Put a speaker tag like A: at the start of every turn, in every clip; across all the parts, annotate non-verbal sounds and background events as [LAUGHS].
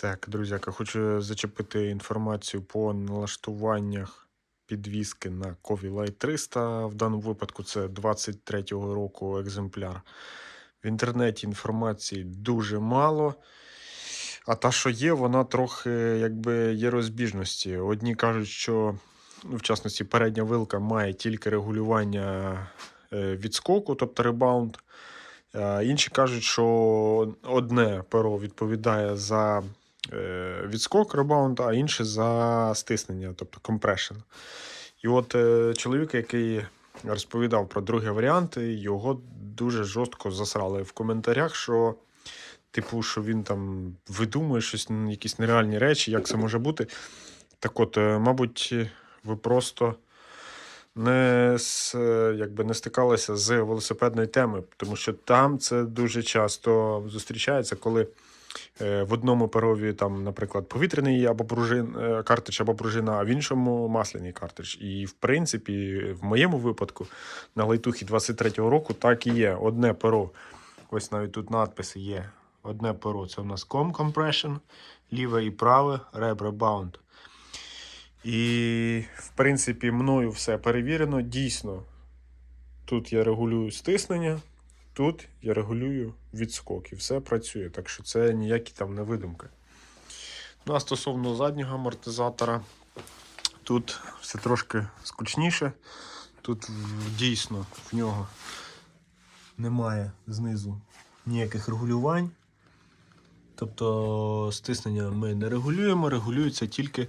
A: Так, друзяка, хочу зачепити інформацію по налаштуваннях підвіски на Кові Light 300. В даному випадку це 23-го року екземпляр. В інтернеті інформації дуже мало. А та, що є, вона трохи якби є розбіжності. Одні кажуть, що ну, в частності передня вилка має тільки регулювання е, відскоку, тобто ребаунд. Інші кажуть, що одне перо відповідає за е, відскок ребаунд, а інше за стиснення, тобто компрешн. І от е, чоловік, який розповідав про другий варіант, його дуже жорстко засрали в коментарях, що, типу, що він там видумує щось, якісь нереальні речі, як це може бути. Так от, е, мабуть, ви просто не, е, якби не стикалися з велосипедною темою, тому що там це дуже часто зустрічається, коли е, в одному перові, там, наприклад, повітряний або пружин, е, картридж або пружина, а в іншому масляний картридж. І в принципі, в моєму випадку на лайтухі 23-го року так і є. Одне перо. Ось навіть тут надписи є. Одне перо це у нас com compression, ліве і праве reb rebound. І, в принципі, мною все перевірено. Дійсно, тут я регулюю стиснення, тут я регулюю відскок. І все працює. Так що це ніякі там не видумки. Ну, а стосовно заднього амортизатора, тут все трошки скучніше. Тут дійсно в нього немає знизу ніяких регулювань. Тобто стиснення ми не регулюємо, регулюється тільки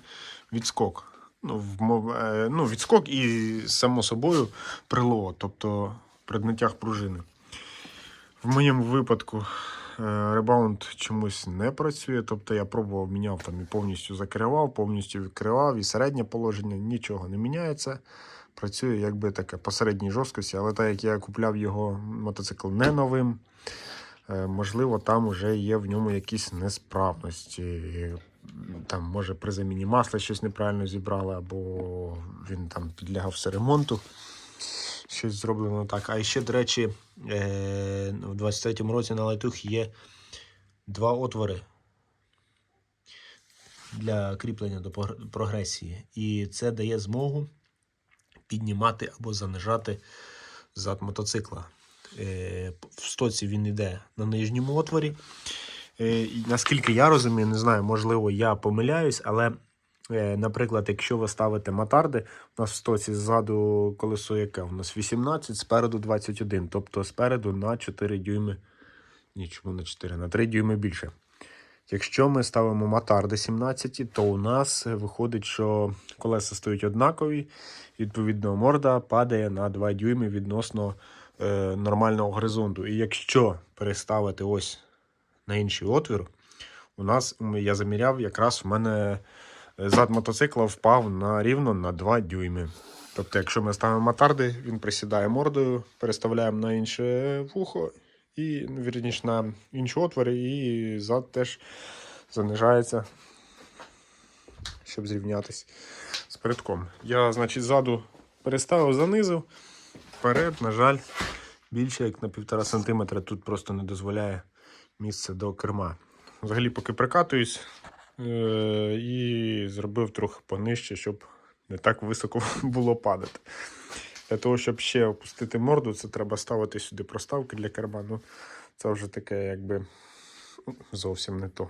A: відскок. Ну, е, ну, відскок і, само собою, прилова, тобто при днуттях пружини. В моєму випадку е, ребаунд чомусь не працює. Тобто я пробував, міняв там і повністю закривав, повністю відкривав, і середнє положення нічого не міняється. Працює якби таке по середній жорсткості, але так як я купляв його мотоцикл не новим, е, можливо, там вже є в ньому якісь несправності. Там, може, при заміні масла щось неправильно зібрали, або він там підлягав все ремонту. Щось зроблено так. А ще, до речі, е, в 23-му році на лайтух є два отвори для кріплення до прогресії. І це дає змогу піднімати або занижати зад мотоцикла. Е, В стоці він йде на нижньому отворі. Е, Наскільки я розумію, не знаю, можливо, я помиляюсь, але, наприклад, якщо ви ставите матарди, у нас в стоці ззаду колесо яке? У нас 18, спереду 21, тобто спереду на 4 дюйми. Ні, чому на 4, на 3 дюйми більше. Якщо ми ставимо матарди 17, то у нас виходить, що колеса стають однакові, відповідно, морда падає на 2 дюйми відносно е, нормального горизонту. І якщо переставити ось на інший отвір, у нас я заміряв, якраз в мене е, зад мотоцикла впав на рівно на 2 дюйми. Тобто, якщо ми ставимо матарди, він присідає мордою, переставляємо на інше вухо, і, вірніше, на інші отвори, і зад теж занижається, щоб зрівнятися з передком. Я, значить, ззаду переставив, занизив. Вперед, на жаль, більше як на півтора сантиметра тут просто не дозволяє місце до керма. Взагалі, поки прикатуюсь і зробив трохи понижче, щоб не так високо [LAUGHS] було падати. Для того, щоб ще опустити морду, це треба ставити сюди проставки для керма. Ну, це вже таке, якби зовсім не то.